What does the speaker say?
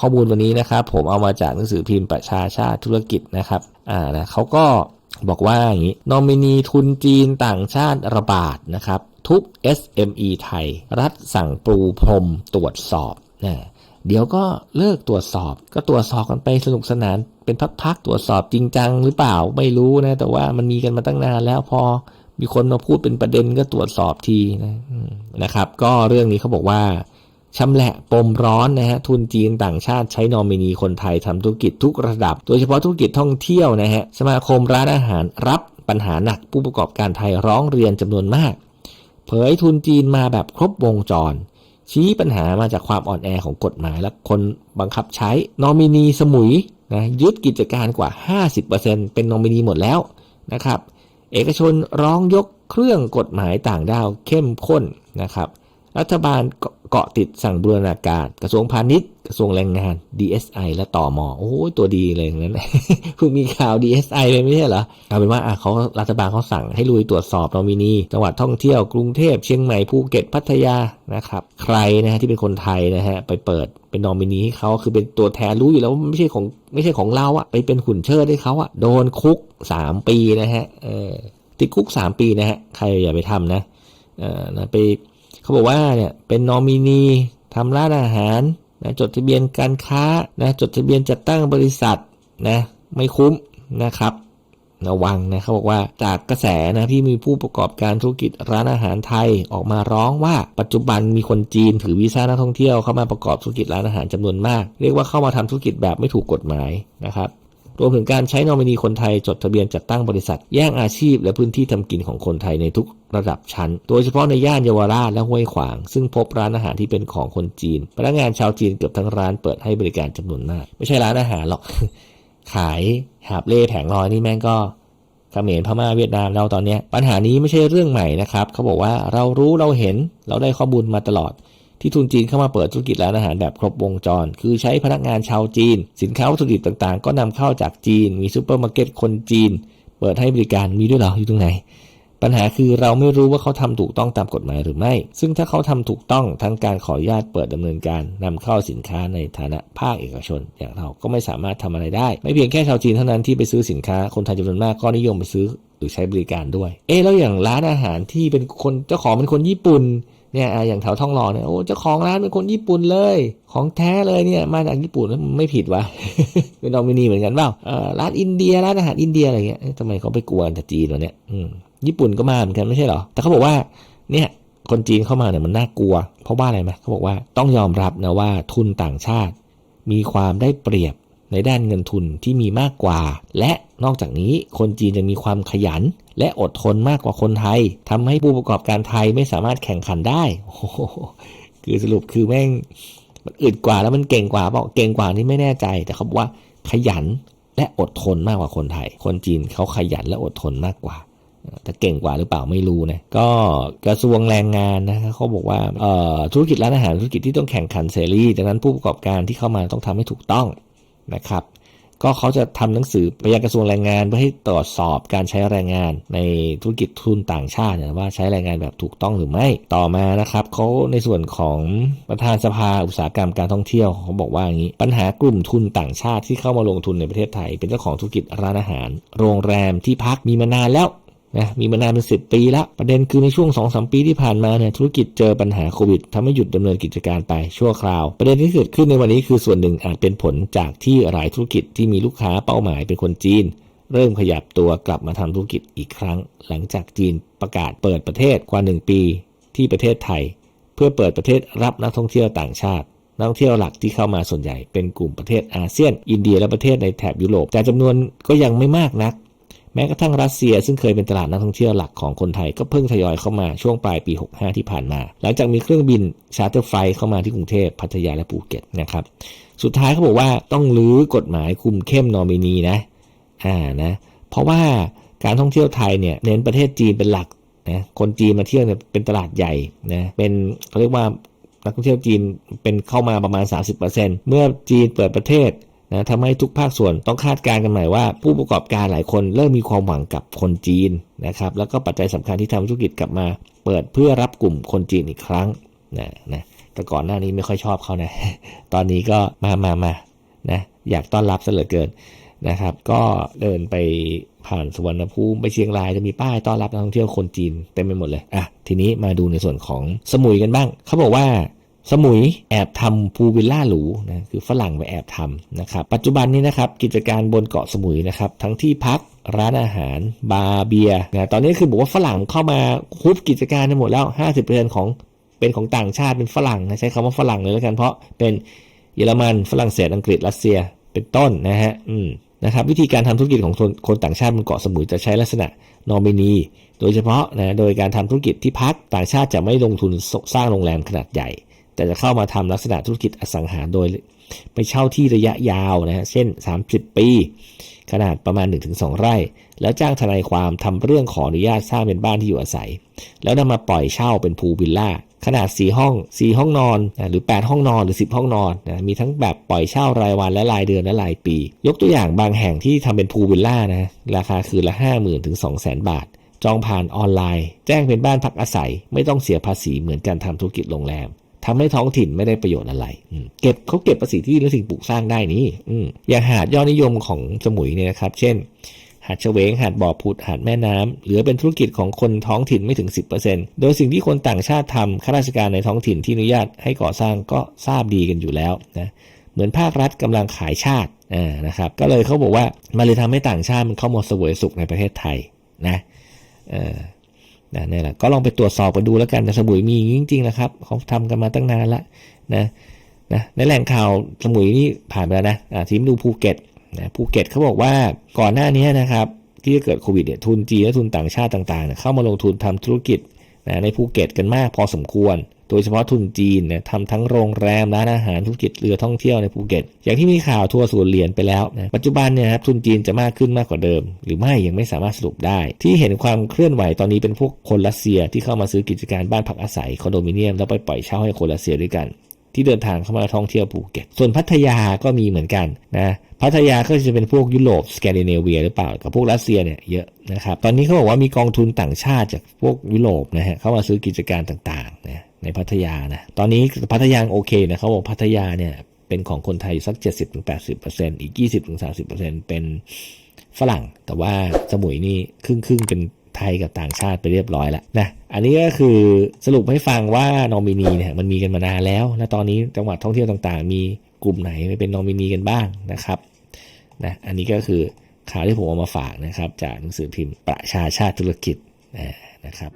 ข้อมูลวันนี้นะครับ ผมเอามาจากหนังสือพิมพ์ประชาชาติธุรกิจนะครับอ่านะเขาก็บอกว่าอย่างนี้นอมินีทุนจีนต่างชาติระบาดนะครับ ทุก SME ไทย รัฐสั่งปรูพรมตรวจสอบนะเดี๋ยวก็เลิกตรวจสอบ ก็ตรวจสอบกันไปสนุกสนาน เป็นพักๆตรวจสอบจริงจังหรือเปล่าไม่รู้นะ แต่ว่ามันมีกันมาตั้งนานแล้วพอมีคนมาพูดเป็นประเด็นก็ตรวจสอบทีนะนะครับ ก็เรื่องนี้เขาบอกว่า ชำแหละปมร้อนนะฮะทุนจีนต่างชาติใช้นอมินีคนไทยทำธุรกิจทุกระดับ โดยเฉพาะธุรกิจท่องเที่ยวนะฮะสมาคมร้านอาหารรับปัญหาหนักผู้ประกอบการไทยร้องเรียนจำนวนมาก เผยทุนจีนมาแบบครบวงจร ชี้ปัญหามาจากความอ่อนแอของกฎหมายและคนบังคับใช้นอมินีสมุยนะยึดกิจการกว่า 50%เป็นนอมินีหมดแล้วนะครับเอกชนร้องยกเครื่องกฎหมายต่างด้าวเข้มข้นนะครับ รัฐบาล เกาะติดสั่งบูรณาการ กระทรวงพาณิชย์ กระทรวงแรงงาน DSI และต่อมอโอ้ยตัวดีเลยอย่างนั้นเพิ่งมีข่าว DSI ไปไม่ใช่เหรอ เอาเป็นว่าอะเขารัฐบาลเขาสั่งให้ลุยตรวจสอบนอมินีจังหวัดท่องเที่ยวกรุงเทพเชียงใหม่ภูเก็ตพัทยานะครับ ใครนะฮะที่เป็นคนไทยนะฮะไปเปิดเป็นนอมินีให้เขาคือเป็นตัวแทนรู้อยู่แล้วว่าไม่ใช่ของไม่ใช่ของเราอะไปเป็นหุ่นเชิดให้เขาอะโดนคุก 3 ปีนะฮะเออติดคุก 3 ปีนะฮะใครอย่าไปทำนะเออนะไป เขาบอกว่าเนี่ยเป็นนอมินีทำร้านอาหารนะจดทะเบียนการค้านะจดทะเบียนจัดตั้งบริษัทนะไม่คุ้มนะครับระวังนะเขาบอกว่าจากกระแสนะที่มีผู้ประกอบการธุรกิจร้านอาหารไทยออกมาร้องว่าปัจจุบันมีคนจีนถือวีซ่านักท่องเที่ยวเข้ามาประกอบธุรกิจร้านอาหารจำนวนมาก เรียกว่าเข้ามาทำธุรกิจแบบไม่ถูกกฎหมายนะครับ รวมถึงการใช้นอมินีคนไทยจดทะเบียนจัดตั้งบริษัท แย่งอาชีพและพื้นที่ทำกินของคนไทยในทุกระดับชั้น โดยเฉพาะในย่านเยาวราชและห้วยขวาง ซึ่งพบร้านอาหารที่เป็นของคนจีน พนักงานชาวจีนเกือบทั้งร้านเปิดให้บริการจำนวนมาก ไม่ใช่ร้านอาหารหรอก ขายหาบเล่แผงลอยนี่แม่งก็เขมรพม่าเวียดนามเราตอนนี้ปัญหานี้ไม่ใช่เรื่องใหม่นะครับเขาบอกว่าเรารู้เราเห็นเราได้ข้อมูลมาตลอด ที่ทุนจีนเข้ามาเปิดธุรกิจร้านอาหารแบบครบวงจร คือใช้พนักงานชาวจีน สินค้าวัตถุดิบต่างๆ ก็นำเข้าจากจีน มีซูเปอร์มาร์เก็ตคนจีน เปิดให้บริการมีด้วยเหรออยู่ตรงไหน ปัญหาคือเราไม่รู้ว่าเขาทำถูกต้องตามกฎหมายหรือไม่ ซึ่งถ้าเขาทำถูกต้องทั้งการขออนุญาตเปิดดำเนินการนำเข้าสินค้าในฐานะภาคเอกชน อย่างเราก็ไม่สามารถทำอะไรได้ ไม่เพียงแค่ชาวจีนเท่านั้นที่ไปซื้อสินค้าคนไทยจำนวนมากก็นิยมไปซื้อหรือใช้บริการด้วย เอ๊แล้วอย่างร้านอาหารที่เป็นคนเจ้าของเป็นคนญี่ปุ่น เนี่ยอย่างแถวท่องหล่อเนี่ยโอ้เจ้าของร้านเป็นคนญี่ปุ่นเลย ของแท้เลยเนี่ยมาจากญี่ปุ่นแล้วไม่ผิดวะเป็นนอมินีเหมือนกันเปล่าร้านอินเดียร้านอาหารอินเดียอะไรเงี้ยทำไมเขาไปกวนแต่จีนวะเนี่ยญี่ปุ่นก็มาเหมือนกันไม่ใช่เหรอแต่เขาบอกว่าเนี่ยคนจีนเข้ามาเนี่ยมันน่ากลัว เพราะว่าอะไรไหมเขาบอกว่าต้องยอมรับนะว่าทุนต่างชาติ มีความได้เปรียบ ในด้านเงินทุนที่มีมากกว่า และนอกจากนี้คนจีนยังมีความขยัน และอดทนมากกว่าคนไทยทำให้ผู้ประกอบการไทยไม่สามารถแข่งขันได้โอ้คือสรุปคือแม่งมันอึดกว่าแล้วมันเก่งกว่าบอกเก่งกว่านี่ไม่แน่ใจ แต่เขาบอกว่าขยันและอดทนมากกว่าคนไทย คนจีนเขาขยันและอดทนมากกว่าแต่เก่งกว่าหรือเปล่าไม่รู้นะก็กระทรวงแรงงานนะเขาบอกว่าธุรกิจร้านอาหารธุรกิจที่ต้องแข่งขันเสรีดังนั้นผู้ประกอบการที่เข้ามาต้องทำให้ถูกต้อง นะครับ ก็เขาจะทำหนังสือไปยังกระทรวงแรงงานเพื่อให้ตรวจสอบการใช้แรงงานในธุรกิจทุนต่างชาติเนี่ยว่าใช้แรงงานแบบถูกต้องหรือไม่ต่อมานะครับเขาในส่วนของประธานสภาอุตสาหกรรมการท่องเที่ยวเขาบอกว่าอย่างนี้ ปัญหากลุ่มทุนต่างชาติที่เข้ามาลงทุนในประเทศไทย เป็นเจ้าของธุรกิจร้านอาหาร โรงแรมที่พักมีมานานแล้ว นะมีมานานเป็นสิบปีแล้ว ประเด็นคือในช่วง2อสปีที่ผ่านมาเนี่ยธุรกิจเจอปัญหาโควิดทำให้หยุดดำเนินกิจการไปชั่วคราว ประเด็นที่เกิดขึ้นในวันนี้คือส่วนหนึ่งอาจเป็นผลจากที่หลายธุรกิจที่มีลูกค้าเป้าหมายเป็นคนจีน เริ่มขยับตัวกลับมาทำธุรกิจอีกครั้ง หลังจากจีนประกาศเปิดประเทศกว่า 1 ปี ที่ประเทศไทย เพื่อเปิดประเทศรับนักท่องเที่ยวต่างชาตินักท่องเที่ยวหลักที่เข้ามาส่วนใหญ่เป็นกลุ่มประเทศอาเซียน อินเดียและประเทศในแถบยุโรป แต่จำนวนก็ยังไม่มากนัก ม้กระทั่งรัสเซียซึ่งเคยเป็นตลาดนักท่องเที่ยวหลักของคนไทยก็เพิ่งทยอยเข้ามาช่วงปลายปี 65 ที่ผ่านมา หลังจากมีเครื่องบินชาร์เตอร์ไฟเข้ามาที่กรุงเทพพัทยาและภูเก็ตนะครับสุดท้ายเขาบอกว่าต้องรื้อกฎหมายคุมเข้มนอมินีนะอ่านะเพราะว่าการท่องเที่ยวไทยเนี่ยเน้นประเทศจีนเป็นหลักนะคนจีนมาเที่ยวเนี่ยเป็นตลาดใหญ่นะเป็นเขาเรียกว่านักท่องเที่ยวจีนเป็นเข้ามาประมาณ 30%เมื่อจีนเปิดประเทศ นะทำให้ทุกภาคส่วนต้องคาดการณ์กันใหม่ว่าผู้ประกอบการหลายคนเริ่มมีความหวังกับคนจีนนะครับ แล้วก็ปัจจัยสำคัญที่ทำธุรกิจกลับมา เปิดเพื่อรับกลุ่มคนจีนอีกครั้งนะนะแต่ก่อนหน้านี้ไม่ค่อยชอบเขานะ ตอนนี้ก็มามามานะอยากต้อนรับซะเหลือเกินนะครับ ก็เดินไปผ่านสุวรรณภูมิไปเชียงรายจะมีป้ายต้อนรับนักท่องเที่ยวคนจีนเต็มไปหมดเลยอะทีนี้มาดูในส่วนของสมุยกันบ้างเขาบอกว่า สมุยแอบทำพูวิลล่าหรูนะคือฝรั่งไปแอบทำนะครับปัจจุบันนี้นะครับกิจการบนเกาะสมุยนะครับทั้งที่พักร้านอาหาร บาร์เบียร์นะตอนนี้คือบอกว่าฝรั่งเข้ามาคุบกิจการในหมดแล้ว 50%ของเป็นของต่างชาติเป็นฝรั่งนะใช้คำว่าฝรั่งเลยแล้วกันเพราะเป็นเยอรมันฝรั่งเศสอังกฤษรัสเซียเป็นต้นนะฮะอืมนะครับวิธีการทำธุรกิจของคนคนต่างชาติบนเกาะสมุยจะใช้ลักษณะนอมินี โดยเฉพาะนะโดยการทำธุรกิจที่พักต่างชาติจะไม่ลงทุนสร้างโรงแรมขนาดใหญ่ แต่จะเข้ามาทำลักษณะธุรกิจอสังหาโดย ไปเช่าที่ระยะยาวนะฮะเช่น 30 ปี ขนาดประมาณ 1-2 ไร่ แล้วจ้างทนายความทำเรื่องขออนุญาตสร้างเป็นบ้านที่อยู่อาศัย แล้วนำมาปล่อยเช่าเป็นพูลวิลล่าขนาด 4 ห้อง 4 ห้องนอน หรือ 8 ห้องนอน หรือ 10 ห้องนอนนะมีทั้งแบบปล่อยเช่ารายวันและรายเดือนและรายปี ยกตัวอย่างบางแห่งที่ทำเป็นพูลวิลล่านะราคาคืนละ 50,000 ถึง 200,000 บาทจองผ่านออนไลน์ แจ้งเป็นบ้านพักอาศัย ไม่ต้องเสียภาษีเหมือนการทำธุรกิจโรงแรม ทำให้ท้องถิ่นไม่ได้ประโยชน์อะไร เก็บเขาเก็บภาษีที่และสิ่งปลูกสร้างได้นี่อือย่างหาดยอดนิยมของสมุยเนี่ยนะครับ เช่น หาดเฉวง หาดบ่อผุด หาดแม่น้ำเหลือเป็นธุรกิจของคนท้องถิ่นไม่ถึง 10%โดยสิ่งที่คนต่างชาติทำข้าราชการในท้องถิ่นที่อนุญาตให้ก่อสร้างก็ทราบดีกันอยู่แล้วนะ เหมือนภาครัฐกำลังขายชาติอ่านะครับ ก็เลยเขาบอกว่ามันเลยทำให้ต่างชาติมันเข้ามาเสวยสุขในประเทศไทยนะเออ นะนี่แหละก็ลองไปตรวจสอบกันดูแล้วกันนะสมุยมีจริงๆนะครับเขาทำกันมาตั้งนานละนะนะในแหล่งข่าวสมุยนี่ผ่านไปแล้วนะอ่าทีมดูภูเก็ตนะภูเก็ตเขาบอกว่าก่อนหน้านี้นะครับที่จะเกิดโควิดเนี่ยทุนจีนและทุนต่างชาติต่างๆ เข้ามาลงทุนทำธุรกิจนะในภูเก็ตกันมากพอสมควร โดยเฉพาะทุนจีนเนี่ยทำทั้งโรงแรมร้านอาหารธุรกิจเรือท่องเที่ยวในภูเก็ต อย่างที่มีข่าวทัวร์ศูนย์เหรียญไปแล้วนะปัจจุบันเนี่ยครับทุนจีนจะมากขึ้นมากกว่าเดิม หรือไม่ยังไม่สามารถสรุปได้ ที่เห็นความเคลื่อนไหวตอนนี้เป็นพวกคนรัสเซียที่เข้ามาซื้อกิจการบ้านพักอาศัยคอนโดมิเนียมแล้วไปปล่อยเช่าให้คนรัสเซียด้วยกันที่เดินทางเข้ามาท่องเที่ยวภูเก็ต ส่วนพัทยาก็มีเหมือนกันนะพัทยาก็จะเป็นพวกยุโรปสแกนดิเนเวียหรือเปล่า กับพวกรัสเซียเนี่ยเยอะนะครับ ตอนนี้เขาบอกว่ามีกองทุนต่างชาติจากพวกยุโรปนะฮะเข้ามาซื้อกิจการต่างๆนะ ในพัทยานะ ตอนนี้พัทยาโอเคนะเขาบอกพัทยาเนี่ยเป็นของคนไทยสัก 70-80%อีก 20-30%เป็นฝรั่ง แต่ว่าสมุยนี่ครึ่งครึ่งๆเป็นไทยกับต่างชาติไปเรียบร้อยแล้วนะ อันนี้ก็คือสรุปให้ฟังว่านอมินีเนี่ยมันมีกันมานานแล้วนะตอนนี้จังหวัดท่องเที่ยวต่างๆ มีกลุ่มไหนไปเป็นนอมินีกันบ้างนะครับนะอันนี้ก็คือข่าวที่ผมเอามาฝากนะครับ จากหนังสือพิมพ์ประชาชาติธุรกิจนะนะครับ